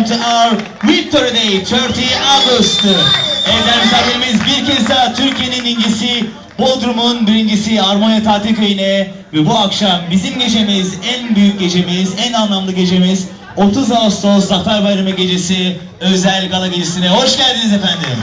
welcome to our Victory Day, 30 August. Evet değerli misafirlerimiz bir kez daha Türkiye'nin incisi, Bodrum'un birincisi Armonia Tatil Köyü'ne ve bu akşam bizim gecemiz, en büyük gecemiz, en anlamlı gecemiz 30 Ağustos Zafer Bayramı gecesi özel gala gecesine hoş geldiniz efendim.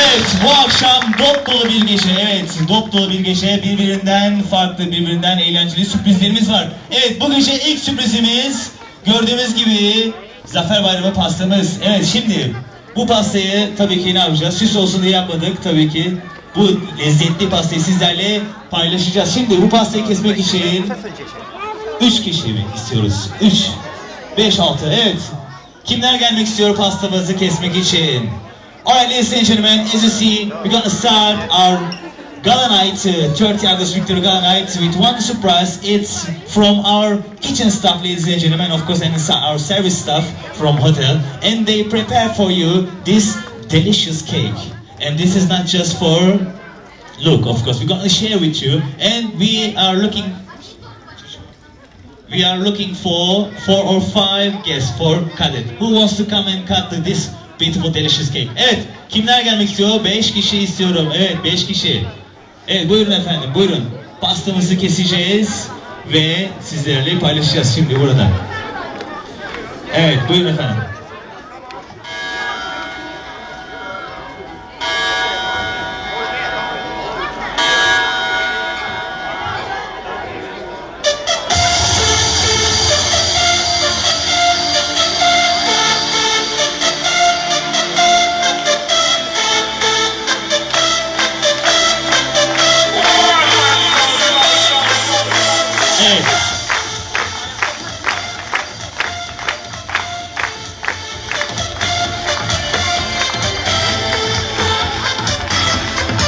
Evet bu akşam dop dolu bir gece. Evet dop dolu bir gece. Birbirinden farklı, birbirinden eğlenceli sürprizlerimiz var. Evet bu gece ilk sürprizimiz gördüğümüz gibi Zafer Bayramı pastamız. Evet şimdi bu pastayı tabii ki ne yapacağız? Süs olsun diye yapmadık tabii ki. Bu lezzetli pastayı sizlerle paylaşacağız. Şimdi bu pastayı kesmek için 3 kişi mi istiyoruz? 3, 5, 6 evet. Kimler gelmek istiyor pastamızı kesmek için? Alright ladies and gentlemen, as you see, we're gonna start our Gala Night, uh, 30 August Victory Gala Night with one surprise. It's from our kitchen staff, ladies and gentlemen, of course, and our service staff from hotel. And they prepare for you this delicious cake. And this is not just for look, of course, we're gonna share with you. And we are looking we are looking for four or five guests for it. Who wants to come and cut this beautiful delicious cake? Evet, kimler gelmek istiyor? Beş kişi istiyorum. Evet, beş kişi. Evet, buyurun efendim, buyurun. Pastamızı keseceğiz ve sizlerle paylaşacağız şimdi burada. Evet, buyurun efendim.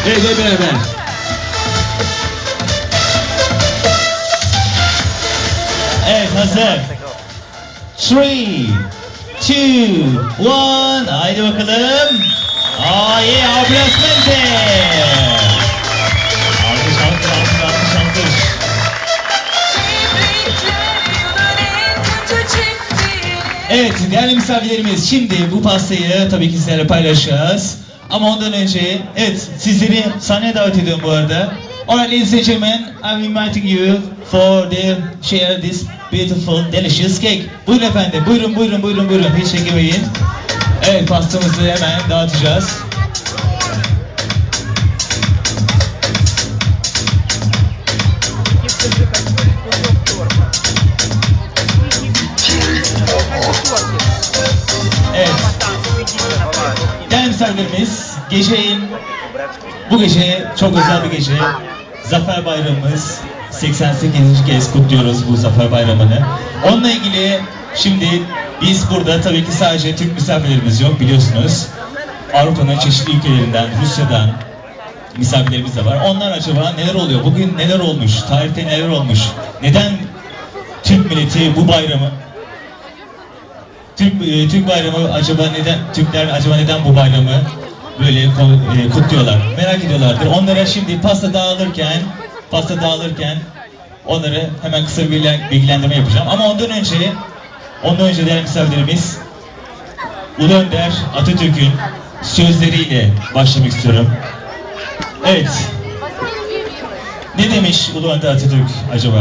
Hep beraber. Evet, hazır. Three, two, one. Haydi bakalım. Ay, aplausimenti. Alkış, alkış, alkış, alkış, alkış. Evet değerli misafirlerimiz şimdi bu pastayı tabii ki sizlerle paylaşacağız. Ama ondan önce evet sizleri sahneye davet ediyorum bu arada. Alright ladies and gentlemen, I'm inviting you for the share this beautiful delicious cake. Buyurun efendim, buyurun buyurun buyurun buyurun. Hiç çekemeyin. Evet pastamızı hemen dağıtacağız. Misafirlerimiz, gecenin bu gece çok özel bir gece. Zafer Bayramımız 88. kez kutluyoruz bu Zafer Bayramı'nı. Onunla ilgili şimdi biz burada tabii ki sadece Türk misafirlerimiz yok biliyorsunuz. Avrupa'nın çeşitli ülkelerinden, Rusya'dan misafirlerimiz de var. Onlar acaba neler oluyor? Bugün neler olmuş? Tarihte neler olmuş? Neden Türk milleti bu bayramı Türk e, Türk bayramı acaba neden Türkler acaba neden bu bayramı böyle e, kutluyorlar? Merak ediyorlardır. Onlara şimdi pasta dağılırken pasta dağılırken onları hemen kısa bir bilgilen- bilgilendirme yapacağım. Ama ondan önce ondan önce değerli misafirlerimiz Ulu Önder Atatürk'ün sözleriyle başlamak istiyorum. Evet. Ne demiş Ulu Önder Atatürk acaba?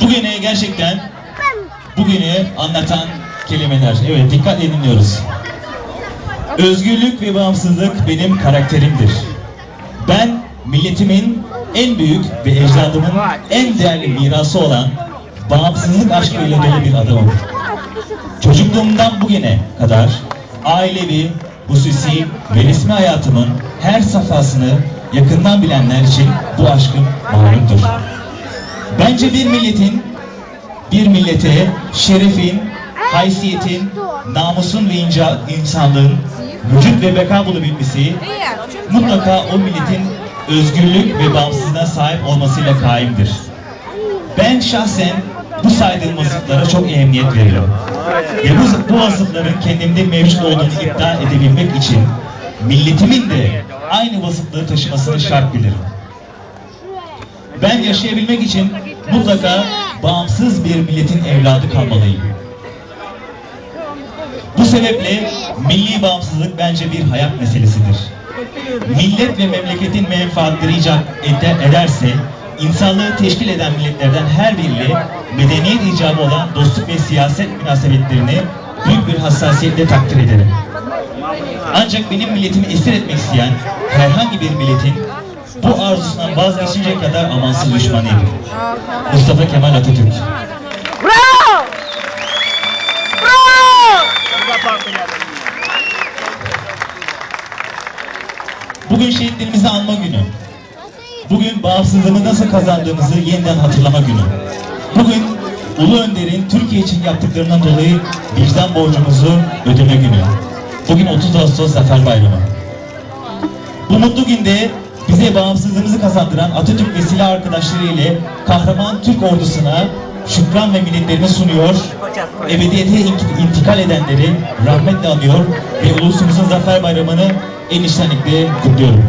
Bugüne gerçekten bugünü anlatan kelimeler. Evet dikkatle dinliyoruz. Özgürlük ve bağımsızlık benim karakterimdir. Ben milletimin en büyük ve ecdadımın en değerli mirası olan bağımsızlık aşkıyla dolu bir adamım. Çocukluğumdan bugüne kadar ailevi, hususi ve resmi hayatımın her safhasını yakından bilenler için bu aşkım malumdur. Bence bir milletin bir millete şerefin, haysiyetin, namusun ve inca, insanlığın vücut ve beka bulabilmesi mutlaka o milletin özgürlük ve bağımsızlığına sahip olmasıyla kaimdir. Ben şahsen bu saydığım vasıflara çok ehemmiyet veririm. Ve bu, bu vasıfların kendimde mevcut olduğunu iddia edebilmek için milletimin de aynı vasıfları taşımasını şart bilirim. Ben yaşayabilmek için mutlaka bağımsız bir milletin evladı kalmalıyım. Bu sebeple milli bağımsızlık bence bir hayat meselesidir. Millet ve memleketin menfaatleri ede- ederse, insanlığı teşkil eden milletlerden her biri medeniyet icabı olan dostluk ve siyaset münasebetlerini büyük bir hassasiyetle takdir ederim. Ancak benim milletimi esir etmek isteyen herhangi bir milletin bu arzusundan vazgeçinceye kadar amansız düşmanıyım. Mustafa Kemal Atatürk. 11 şehitlerimizi anma günü. Bugün bağımsızlığımı nasıl kazandığımızı yeniden hatırlama günü. Bugün Ulu Önder'in Türkiye için yaptıklarından dolayı vicdan borcumuzu ödeme günü. Bugün 30 Ağustos Zafer Bayramı. Bu mutlu günde bize bağımsızlığımızı kazandıran Atatürk ve silah arkadaşları ile kahraman Türk ordusuna şükran ve minnetlerini sunuyor, ebediyete intikal edenleri rahmetle anıyor ve ulusumuzun Zafer Bayramı'nı kutluyorum.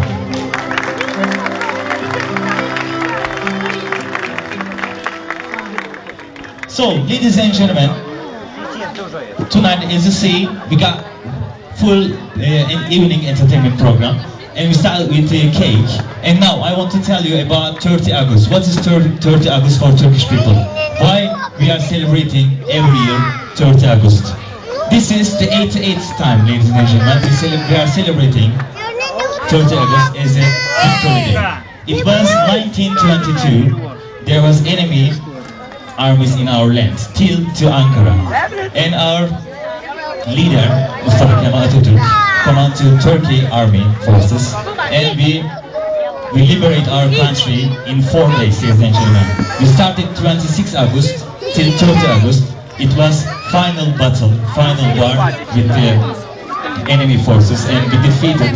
So, ladies and gentlemen, tonight, as you see, we got full uh, evening entertainment program, and we start with uh, cake. And now I want to tell you about 30 August. What is 30, 30 August for Turkish people? Why we are celebrating every year 30 August? This is the 88th time, ladies and gentlemen. We, cele- we are celebrating 30 August as a victory day. It was 1922. There was enemy armies in our land, till to Ankara. And our leader, Mustafa Kemal Atatürk, command to Turkey army forces. And we we liberate our country in four days, ladies and gentlemen. We started 26 August till 30 August. It was final battle, final war with the enemy forces and we defeated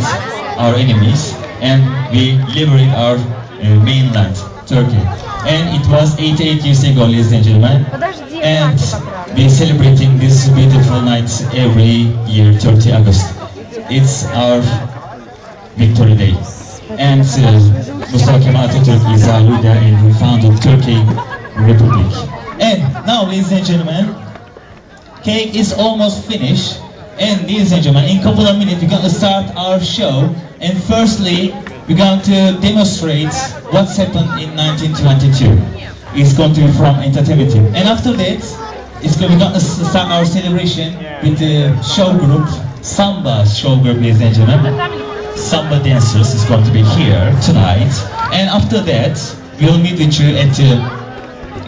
our enemies and we liberated our uh, mainland, Turkey. And it was 88 years ago, ladies and gentlemen. And we're celebrating this beautiful night every year, 30 August. It's our victory day. And uh, Mustafa Kemal Atatürk is our leader and he founded Turkey Republic. And now, ladies and gentlemen, cake is almost finished. And ladies and gentlemen, in a couple of minutes, we're going to start our show. And firstly, we're going to demonstrate what's happened in 1922. It's going to be from entertainment. And after that, it's going, we're going to start our celebration with the show group, Samba show group, ladies and gentlemen. Samba dancers is going to be here tonight. And after that, we'll meet with you at the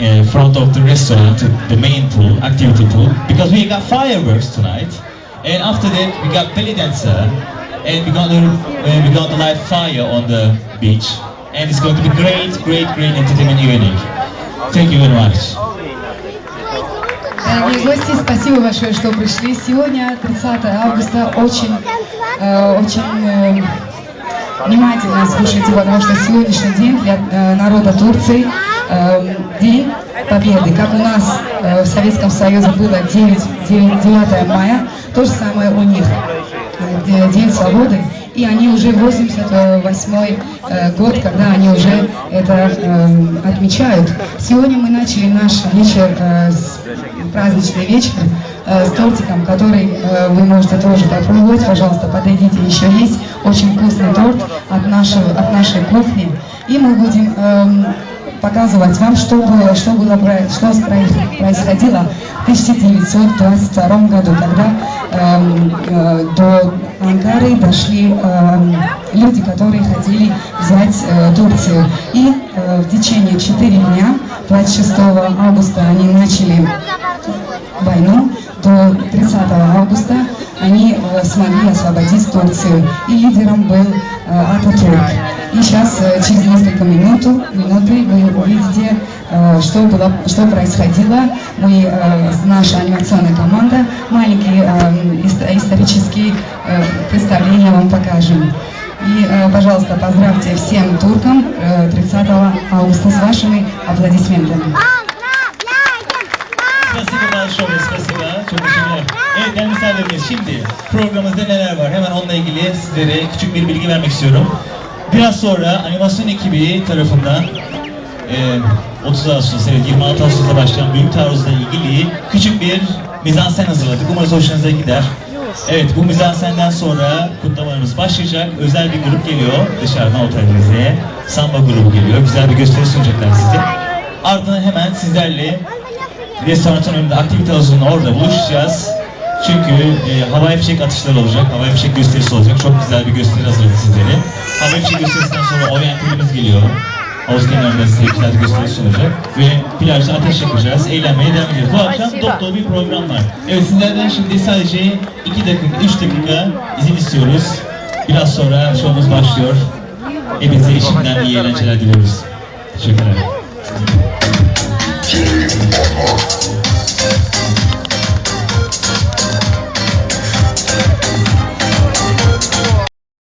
in front of the restaurant, the main pool, activity pool, because we got fireworks tonight. And after that, we got belly dancer, and we're gonna uh, we're gonna light fire on the beach, and it's going to be great, great, great entertainment evening. Thank you very much. Дорогие гости, спасибо большое, что пришли. Сегодня, 30 августа, очень, э, очень э, внимательно слушайте, потому что сегодняшний день для э, народа Турции э, день победы. Как у нас э, в Советском Союзе было 9, 9, 9 мая, то же самое у них. Э, День свободы. И они уже 88 э, год, когда они уже это э, отмечают. Сегодня мы начали наш вечер, э, с- праздничный вечер э, с тортиком, который э, вы можете тоже попробовать. Пожалуйста, подойдите, еще есть очень вкусный торт от, нашего, от нашей кухни. И мы будем эм, показывать вам, что было, что было, что происходило в 1922 году, когда эм, э, до Анкары дошли эм, люди, которые хотели взять э, Турцию. И э, в течение 4 дня, 26 августа, они начали войну. До 30 августа они э, смогли освободить Турцию. И лидером был э, Ататурк. И сейчас, э, через несколько минут, минуты, вы увидите, э, что, было, что происходило. Мы, э, наша анимационная команда, маленькие ис- исторические представления вам покажем. И, пожалуйста, поздравьте всем туркам э, 30 августа с вашими аплодисментами. Spasiba Balşoğlu, spasiba. Çok teşekkürler. Evet değerli misafirlerimiz şimdi programımızda neler var? Hemen onunla ilgili sizlere küçük bir bilgi vermek istiyorum. Biraz sonra animasyon ekibi tarafından e, 30 Ağustos, evet 26 Ağustos'ta başlayan Büyük Taarruz'la ilgili küçük bir mizansen hazırladık. Umarız hoşunuza gider. Evet, bu mizansenden sonra kutlamalarımız başlayacak. Özel bir grup geliyor dışarıdan otelimize. Samba grubu geliyor. Güzel bir gösteri sunacaklar size. Ardından hemen sizlerle restoranın önünde aktivite havuzunun orada buluşacağız. Çünkü e, havai fişek atışları olacak, havai fişek gösterisi olacak. Çok güzel bir gösteri hazırladık sizlere. Havai fişek gösterisinden sonra oryantalimiz geliyor. Ağustos kenarında size plaj gösterisi olacak. Ve plajda ateş yakacağız, eğlenmeye devam ediyoruz. Bu akşam top dolu bir program var. Evet sizlerden şimdi sadece 2 dakika, 3 dakika izin istiyoruz. Biraz sonra şovumuz başlıyor. Hepinize içinden iyi eğlenceler diliyoruz. Teşekkürler.